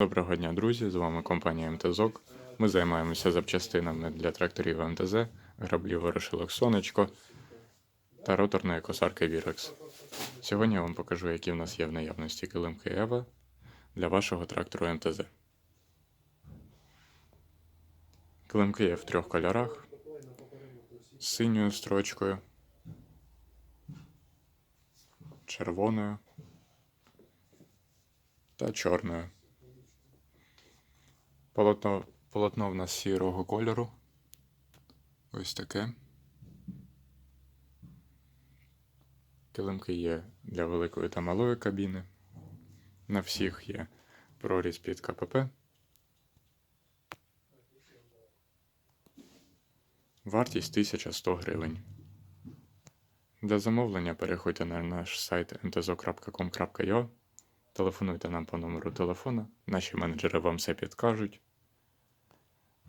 Доброго дня, друзі! З вами компанія МТЗОК. Ми займаємося запчастинами для тракторів МТЗ, граблів ворошилок Сонечко та роторної косарки Вірекс. Сьогодні я вам покажу, які в нас є в наявності килимки Ева для вашого трактору МТЗ. Килимки є в трьох кольорах: з синьою строчкою, червоною та чорною. Полотно, полотно в нас сірого кольору. Ось таке. Килимки є для великої та малої кабіни. На всіх є прорізь під КПП. Вартість 1100 гривень. Для замовлення переходьте на наш сайт mtzo.com.ua Телефонуйте нам по номеру телефона, наші менеджери вам все підкажуть.